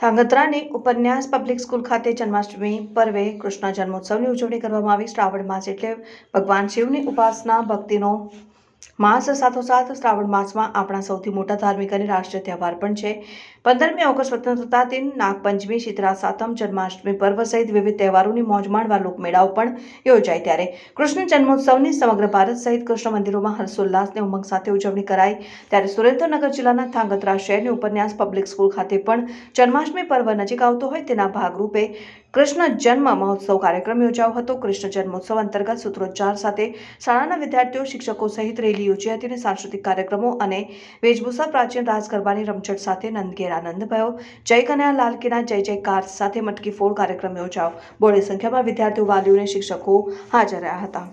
ધાંગધ્રાની ઉપન્યાસ public school ખાતે જન્માષ્ટમી પર્વે કૃષ્ણ જન્મોત્સવની ઉજવણી કરવામાં આવી. શ્રાવણ માસ એટલે ભગવાન શિવની ઉપાસના, ભક્તિનો માસ સાથોસાથ શ્રાવણ માસમાં આપણા સૌથી મોટા ધાર્મિક અને રાષ્ટ્રીય તહેવાર પણ છે. પંદરમી ઓગસ્ટ સ્વતંત્રતા દિન, નાગપંચમી શીતળા સાતમ જન્માષ્ટમી પર્વ સહિત વિવિધ તહેવારોની મોજ માણવા લોકમેળાઓ પણ યોજાય ત્યારે. કૃષ્ણ જન્મોત્સવની સમગ્ર ભારત સહિત કૃષ્ણ મંદિરોમાં હર્ષોલ્લાસને ઉમંગ સાથે ઉજવણી કરાઈ. ત્યારે સુરેન્દ્રનગર જિલ્લાના ધાંગધ્રા શહેરની ઉપન્યાસ પબ્લિક સ્કૂલ ખાતે પણ જન્માષ્ટમી પર્વ નજીક આવતો હોય તેના ભાગરૂપે કૃષ્ણ જન્મ મહોત્સવ કાર્યક્રમ યોજાયો હતો. કૃષ્ણ જન્મોત્સવ અંતર્ગત સૂત્રોચ્ચાર સાથે શાળાના વિદ્યાર્થીઓ, શિક્ષકો સહિત રેલી યોજી હતી અને સાંસ્કૃતિક કાર્યક્રમો અને વેશભૂષા પ્રાચીન રાસ રમઝટ સાથે નંદઘેર આનંદ ભયો. જય કન્યા લાલકીના જય જયકાર સાથે મટકી ફોડ કાર્યક્રમ યોજાયો. બોડી સંખ્યામાં વિદ્યાર્થીઓ વાલીઓ અને શિક્ષકો હાજર રહ્યા હતા.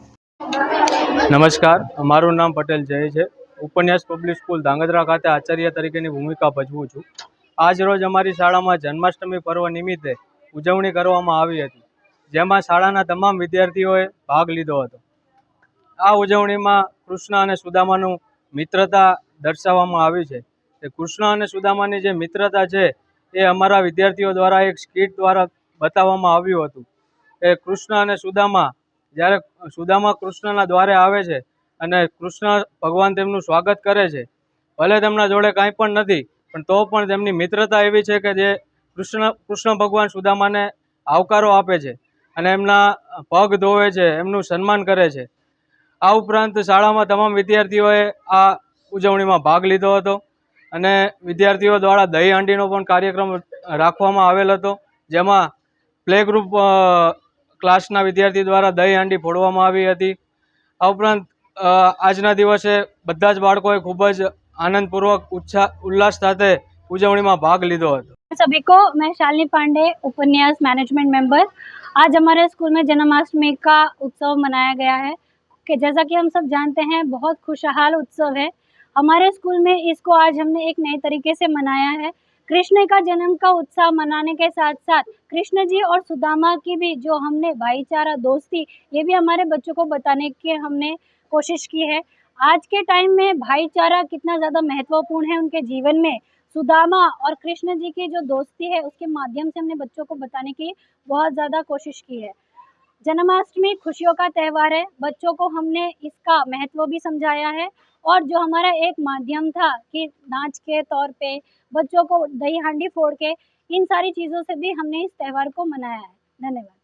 નમસ્કાર, મારું નામ પટેલ જય છે. ઉપન્યાસ પબ્લિક સ્કૂલ ધાંગધ્રા ખાતે આચાર્ય તરીકેની ભૂમિકા ભજવું છું. આજ રોજ અમારી શાળામાં જન્માષ્ટમી પર્વ નિમિત્તે ઉજવણી કરવામાં આવી હતી, જેમાં શાળાના તમામ વિદ્યાર્થીઓએ ભાગ લીધો હતો. આ ઉજવણીમાં કૃષ્ણ અને સુદામાનું મિત્રતા દર્શાવવામાં આવી છે. એ કૃષ્ણ અને સુદામાની જે મિત્રતા છે, એ અમારા વિદ્યાર્થીઓ દ્વારા એક સ્કીટ દ્વારા બતાવવામાં આવ્યું હતું. એ કૃષ્ણ અને સુદામા, જ્યારે સુદામા કૃષ્ણના દ્વારે આવે છે અને કૃષ્ણ ભગવાન તેમનું સ્વાગત કરે છે. ભલે તેમના જોડે કાંઈ પણ નથી, પણ તો પણ તેમની મિત્રતા એવી છે કે જે કૃષ્ણ કૃષ્ણ ભગવાન સુદામાને આવકારો આપે છે અને એમના પગ ધોવે છે, એમનું સન્માન કરે છે. આ ઉપરાંત શાળામાં તમામ વિદ્યાર્થીઓએ આ ઉજવણીમાં ભાગ લીધો હતો અને વિદ્યાર્થીઓ દ્વારા દહીં હાંડીનો પણ કાર્યક્રમ રાખવામાં આવેલ હતો જેમાં પ્લે ગ્રુપ ક્લાસના વિદ્યાર્થી દ્વારા દહીં હાંડી ફોડવામાં આવી હતી આ ઉપરાંત અ, આજના દિવસે બધા જ બાળકોએ ખૂબ જ આનંદપૂર્વક ઉત્સાહ ઉલ્લાસ સાથે ઉજવણીમાં ભાગ લીધો હતો सभी को मैं शालिनी पांडे उपन्यास मैनेजमेंट मेंबर आज हमारे स्कूल में जन्माष्टमी का उत्सव मनाया गया है कि जैसा कि हम सब जानते हैं, बहुत खुशहाल उत्सव है। हमारे स्कूल में इसको आज हमने एक नए तरीके से मनाया है। कृष्ण का जन्म का उत्साह मनाने के साथ साथ कृष्ण जी और सुदामा की भी जो हमने भाईचारा, दोस्ती, ये भी हमारे बच्चों को बताने की हमने कोशिश की है। आज के टाइम में भाईचारा कितना ज़्यादा महत्वपूर्ण है उनके जीवन में। सुदामा और कृष्ण जी की जो दोस्ती है, उसके माध्यम से हमने बच्चों को बताने की बहुत ज़्यादा कोशिश की है। जन्माष्टमी खुशियों का त्यौहार है। बच्चों को हमने इसका महत्व भी समझाया है और जो हमारा एक माध्यम था कि नाच के तौर पे, बच्चों को दही हांडी फोड़ के, इन सारी चीज़ों से भी हमने इस त्यौहार को मनाया है। धन्यवाद।